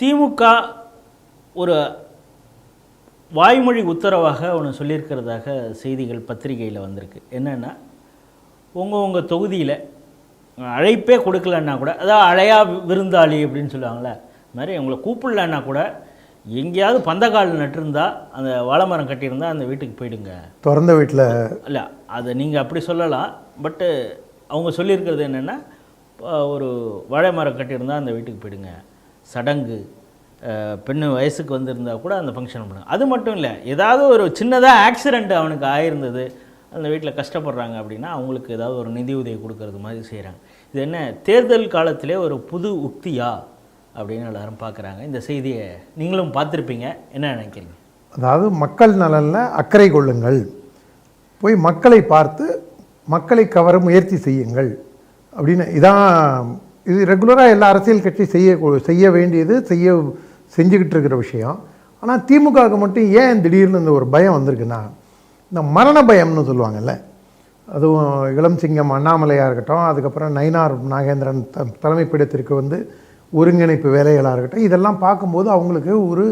திமுக ஒரு வாய்மொழி உத்தரவாக ஒன்று சொல்லியிருக்கிறதாக செய்திகள் பத்திரிகையில் வந்திருக்கு. என்னென்னா உங்கள் உங்கள் தொகுதியில் அழைப்பே கொடுக்கலன்னா கூட அதாவது அழையா விருந்தாளி அப்படின்னு சொல்லுவாங்கள்ல அது மாதிரி உங்களை கூப்பிடலன்னா கூட எங்கேயாவது பந்தக்கால் நட்டிருந்தா அந்த வாழைமரம் கட்டியிருந்தா அந்த வீட்டுக்கு போயிடுங்க. திறந்த வீட்டில் இல்லை அதை நீங்கள் அப்படி சொல்லலாம். பட்டு அவங்க சொல்லியிருக்கிறது என்னென்னா ஒரு வாழை மரம் கட்டியிருந்தா அந்த வீட்டுக்கு போயிடுங்க. சடங்கு பெண்ணு வயசுக்கு வந்திருந்தா கூட அந்த ஃபங்க்ஷன் பண்ணுங்க அது மட்டும் இல்லை ஏதாவது ஒரு சின்னதாக ஆக்சிடெண்ட் அவனுக்கு ஆயிருந்தது அந்த வீட்டில் கஷ்டப்படுறாங்க அப்படின்னா அவங்களுக்கு ஏதாவது ஒரு நிதி உதவி கொடுக்கறது மாதிரி செய்கிறாங்க இது என்ன? தேர்தல் காலத்திலே ஒரு புது உக்தியா? அப்படின்னு எல்லாரும் பார்க்குறாங்க இந்த செய்தியை நீங்களும் பார்த்துருப்பீங்க. என்ன நினைக்கிறீங்க? அதாவது மக்கள் நலனில் அக்கறை கொள்ளுங்கள். போய் மக்களை பார்த்து மக்களை கவர முயற்சி செய்யுங்கள். அப்படின்னு இதான் இது ரெகுலராக எல்லா அரசியல் கட்சி செய்ய செய்ய வேண்டியது செய்ய செஞ்சுக்கிட்டு இருக்கிற விஷயம். ஆனால் திமுகவுக்கு மட்டும் ஏன் திடீர்னு இந்த ஒரு பயம் வந்திருக்குன்னா இந்த மரண பயம்னு சொல்லுவாங்கல்ல. அதுவும் இளம் சிங்கம் அண்ணாமலையாக இருக்கட்டும் அதுக்கப்புறம் நயினார் நாகேந்திரன் த தலைமைப்பிடத்திற்கு வந்து ஒருங்கிணைப்பு வேலைகளாக இருக்கட்டும் இதெல்லாம் பார்க்கும்போது அவங்களுக்கு ஒரு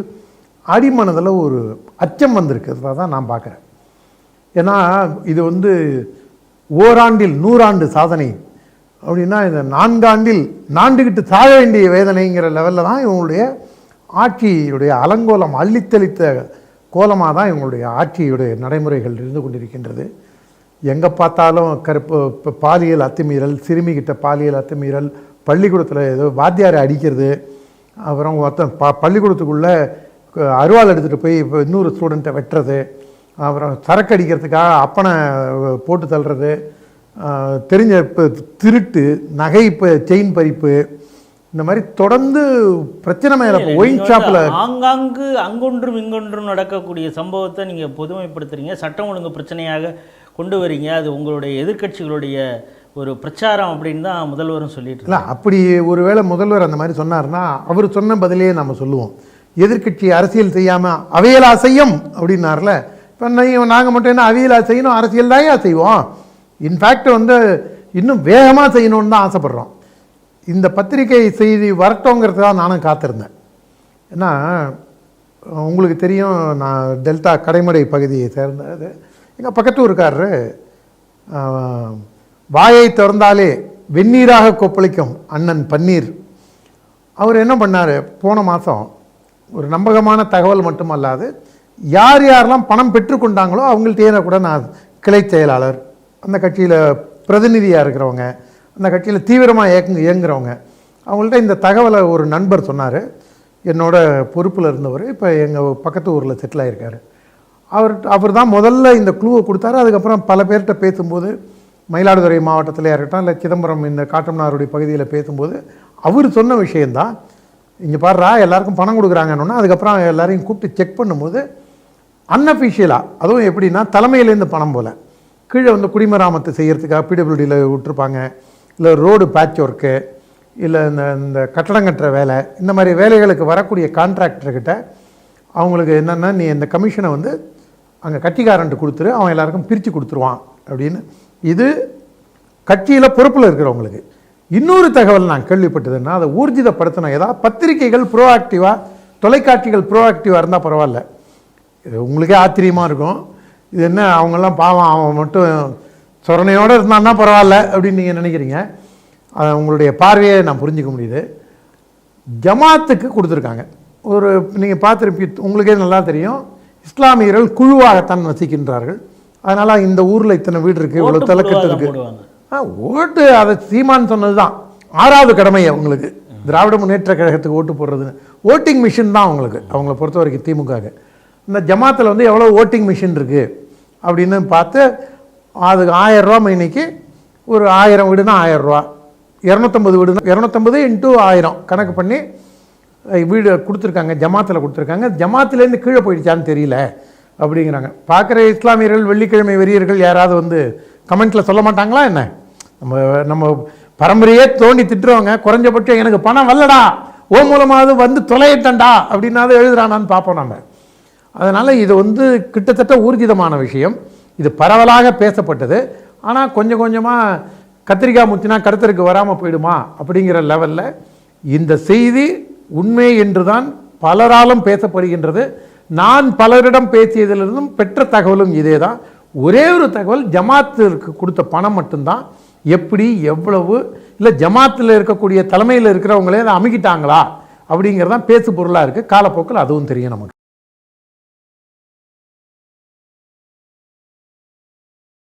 அடிமனதில் ஒரு அச்சம் வந்திருக்கிறதா தான் நான் பார்க்குறேன். ஏன்னா இது வந்து ஓராண்டில் நூறாண்டு சாதனை. அப்படின்னா இந்த நான்காண்டில் நாண்டுகிட்டு தாழ வேண்டிய வேதனைங்கிற லெவலில் தான் இவங்களுடைய ஆட்சியுடைய அலங்கோலம் அள்ளித்தளித்த கோலமாக தான் இவங்களுடைய ஆட்சியுடைய நடைமுறைகள் இருந்து கொண்டிருக்கின்றது. எங்கே பார்த்தாலும் கருப்பு இப்போ பாலியல் அத்துமீறல் சிறுமிகிட்ட பாலியல் அத்துமீறல் பள்ளிக்கூடத்தில் ஏதோ வாத்தியாரை அடிக்கிறது அப்புறம் ஒருத்தன் ப பள்ளிக்கூடத்துக்குள்ளே அருவாள் எடுத்துகிட்டு போய் இப்போ இன்னொரு ஸ்டூடெண்ட்டை வெட்டுறது அப்புறம் சரக்கு அடிக்கிறதுக்காக அப்பனை போட்டு தள்ளுறது தெரிஞ்ச இப்போ திருட்டு நகை இப்போ செயின் பறிப்பு இந்த மாதிரி தொடர்ந்து பிரச்சனை மேலே ஒயின் ஷாப்பில் ஆங்காங்கு அங்கொன்றும் இங்கொன்றும் நடக்கக்கூடிய சம்பவத்தை நீங்கள் பொதுமைப்படுத்துறீங்க. சட்டம் ஒழுங்கு பிரச்சனையாக கொண்டு வரீங்க. அது உங்களுடைய எதிர்க்கட்சிகளுடைய ஒரு பிரச்சாரம் அப்படின்னு தான் முதல்வரும் சொல்லிட்டு இல்லை அப்படி ஒருவேளை முதல்வர் அந்த மாதிரி சொன்னார்னா அவர் சொன்ன பதிலே நம்ம சொல்லுவோம். எதிர்க்கட்சி அரசியல் செய்யாமல் அவையலா செய்யும் அப்படின்னார்ல. இப்போ நாங்கள் மட்டும் என்ன அவியலா செய்யணும் அரசியல் தான் செய்வோம்? இன்ஃபேக்ட் வந்து இன்னும் வேகமாக செய்யணும்னு தான் ஆசைப்பட்றோம். இந்த பத்திரிகை செய்தி வரட்டோங்கிறது தான் நானும் காத்திருந்தேன். ஏன்னா உங்களுக்கு தெரியும் நான் டெல்டா கடைமடை பகுதியை சேர்ந்தது எங்கள் பக்கத்து ஊருக்காரரு வாயை திறந்தாலே வெந்நீராக கொப்பளிக்கும் அண்ணன் பன்னீர். அவர் என்ன பண்ணார் போன மாதம் ஒரு நம்பகமான தகவல் மட்டுமல்லாது யார் யாரெல்லாம் பணம் பெற்றுக்கொண்டாங்களோ அவங்கள்ட்டே கூட நான் கிளை செயலாளர். அந்த கட்சியில் பிரதிநிதியாக இருக்கிறவங்க அந்த கட்சியில் தீவிரமாக இயங்கு இயங்குறவங்க அவங்கள்ட்ட இந்த தகவலை ஒரு நண்பர் சொன்னார். என்னோட பொறுப்பில் இருந்தவர் இப்போ எங்கள் பக்கத்து ஊரில் செட்டில் ஆயிருக்காரு அவர் அவர் தான் முதல்ல இந்த க்ளூவை கொடுத்தாரு. அதுக்கப்புறம் பல பேர்கிட்ட பேசும்போது மயிலாடுதுறை மாவட்டத்திலே இருக்கட்டும் இல்லை சிதம்பரம் இந்த காட்டம்னாருடைய பகுதியில் பேசும்போது அவர் சொன்ன விஷயந்தான் இங்கே பாடுறா எல்லாருக்கும் பணம் கொடுக்குறாங்கன்னு அதுக்கப்புறம் எல்லாரையும் கூப்பிட்டு செக் பண்ணும்போது அன்அஃபிஷியலாக அதுவும் எப்படின்னா தலைமையிலேருந்து பணம் போல். கீழே வந்து குடிமராமத்து செய்கிறதுக்காக பிடபிள்யூடியில் விட்டுருப்பாங்க. இல்லை ரோடு பேட்ச் ஒர்க்கு இல்லை இந்த இந்த கட்டடம் கட்டுற வேலை இந்த மாதிரி வேலைகளுக்கு வரக்கூடிய கான்ட்ராக்டர்கிட்ட அவங்களுக்கு என்னென்னா நீ இந்த கமிஷனை வந்து அங்கே கட்சிக்காரன்ட்டு கொடுத்துரு அவன் எல்லாருக்கும் பிரித்து கொடுத்துருவான் அப்படின்னு. இது கட்சியில் பொறுப்பில் இருக்கிறவங்களுக்கு. இன்னொரு தகவல் நான் கேள்விப்பட்டதுன்னா அதை ஊர்ஜிதப்படுத்தணும் ஏதாவது பத்திரிகைகள் ப்ரோஆக்டிவாக தொலைக்காட்சிகள் ப்ரோஆக்டிவாக இருந்தால் பரவாயில்ல. இது உங்களுக்கே ஆச்சரியமாக இருக்கும். இது என்ன அவங்கெல்லாம் பாவம் அவன் மட்டும் சொரணையோடு இருந்தான்னா பரவாயில்ல அப்படின்னு நீங்கள் நினைக்கிறீங்க. அது உங்களுடைய பார்வையை நான் புரிஞ்சுக்க முடியுது. ஜமாத்துக்கு கொடுத்துருக்காங்க. ஒரு நீங்கள் பார்த்துருப்பி உங்களுக்கே நல்லா தெரியும். இஸ்லாமியர்கள் குழுவாகத்தான் வசிக்கின்றார்கள். அதனால் இந்த ஊரில் இத்தனை வீடு இருக்குது இவ்வளோ தலைக்கட்டு இருக்குது ஆ ஓட்டு அதை சீமான் சொன்னது தான் ஆறாவது கடமை அவங்களுக்கு. திராவிட முன்னேற்ற கழகத்துக்கு ஓட்டு போடுறதுன்னு. ஓட்டிங் மிஷின் தான் அவங்களுக்கு அவங்கள பொறுத்த வரைக்கும் திமுகவுக்கு. இந்த ஜமாத்தில் வந்து எவ்வளோ ஓட்டிங் மிஷின் இருக்குது அப்படின்னு பார்த்து அதுக்கு ஆயரூவா இன்னைக்கு ஒரு ஆயிரம் வீடுனா ஆயரூவா இரநூத்தம்பது வீடுனா இரநூத்தம்பது இன்ட்டு ஆயிரம். கணக்கு பண்ணி வீடு கொடுத்துருக்காங்க ஜமாத்தில் கொடுத்துருக்காங்க. ஜமாத்துலேருந்து கீழே போயிடுச்சான்னு தெரியல அப்படிங்கிறாங்க. பார்க்குற இஸ்லாமியர்கள் வெள்ளிக்கிழமை வெறியர்கள் யாராவது வந்து கமெண்ட்டில் சொல்ல மாட்டாங்களா என்ன? நம்ம நம்ம பரம்பரையே தோண்டி திட்டுறவங்க குறைஞ்சபட்சம் எனக்கு பணம் வரலடா ஓ மூலமாவது வந்து தொலையிட்டண்டா அப்படின்னாவது எழுதுறானான்னு பார்ப்போம் நம்ம அதனால் இது வந்து கிட்டத்தட்ட ஊர்ஜிதமான விஷயம். இது பரவலாக பேசப்பட்டது. ஆனால் கொஞ்சம் கொஞ்சமாக கத்திரிக்காய் முத்தினா கருத்தருக்கு வராமல் போயிடுமா அப்படிங்கிற லெவலில் இந்த செய்தி உண்மை என்றுதான் பலராலும் பேசப்படுகின்றது. நான் பலரிடம் பேசியதிலிருந்தும் பெற்ற தகவலும் இதே தான் ஒரே ஒரு தகவல் ஜமாத்திற்கு கொடுத்த பணம் மட்டும்தான். எப்படி எவ்வளவு இல்லை ஜமாத்தில் இருக்கக்கூடிய தலைமையில் இருக்கிறவங்களே அதை அமுக்கிட்டாங்களா அப்படிங்கிறதான் பேசு பொருளாக இருக்குது காலப்போக்கில் அதுவும் தெரியும் நமக்கு.